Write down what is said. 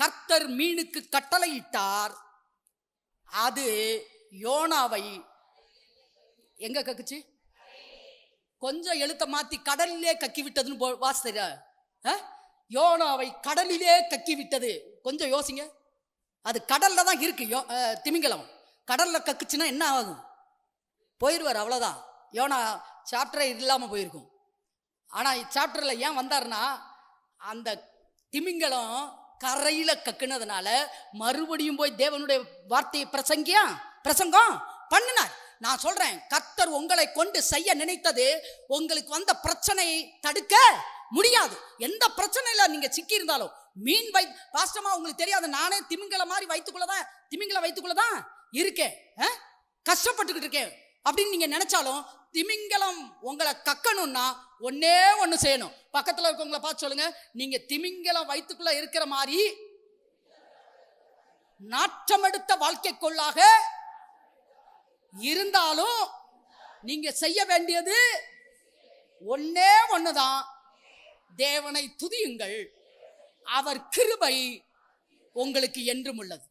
கர்த்தர் மீனுக்கு கட்டளையிட்டார். அது யோனாவை எங்க கக்குச்சு? கொஞ்சம் எழுத்த மாத்தி கடலிலே கக்கி விட்டதுன்னு போ- ஆ? யோனாவை கடலிலே கக்கி விட்டது கொஞ்சம் யோசிங்க. அது கடல்ல தான் இருக்கு. யோ திமிங்கலம். கடல்ல கக்குச்சுன்னா என்ன ஆகும்? போயிடுவார் அவ்வளோதான் யோனா சாப்டரே இல்லாமல் போயிருக்கும். ஆனால் சாப்டரில் ஏன் வந்தாருன்னா அந்த திமிங்கலம் கரையில் கக்குனதுனால மறுபடியும் போய் தேவனுடைய வார்த்தையை பிரசங்கியா? பிரசங்கம் பண்ணினார். நான் சொல்றேன் கர்த்தர் உங்களை கொண்டு செய்ய நினைத்தது உங்களுக்கு வந்த பிரச்சனையை தடுக்க முடியாது. எந்த பிரச்சனையில நீங்க சிக்கி இருந்தாலும் மீன் வை பாஸ்டமா உங்களுக்கு தெரியாது நானே திமிங்கல மாதிரி வயிற்றுக்குள்ளதான் திமிங்கல வயிற்றுக்குள்ளதான் இருக்கேன் ஆ? கஷ்டப்பட்டுக்கிட்டு இருக்கேன் அப்படின்னு நீங்க நினைச்சாலும் திமிங்கலம் உங்களை கக்கணும்னா ஒன்னே ஒன்று செய்யணும். பக்கத்தில் இருக்கவங்களை பார்த்து சொல்லுங்க. நீங்க திமிங்கலம் வயிற்றுக்குள்ள இருக்கிற மாதிரி நாற்றம் எடுத்த வாழ்க்கைக்குள்ளாக இருந்தாலும் நீங்க செய்ய வேண்டியது ஒன்னே ஒண்ணுதான். தேவனை துதியுங்கள். அவர் கிருபை உங்களுக்கு என்றும் உள்ளது.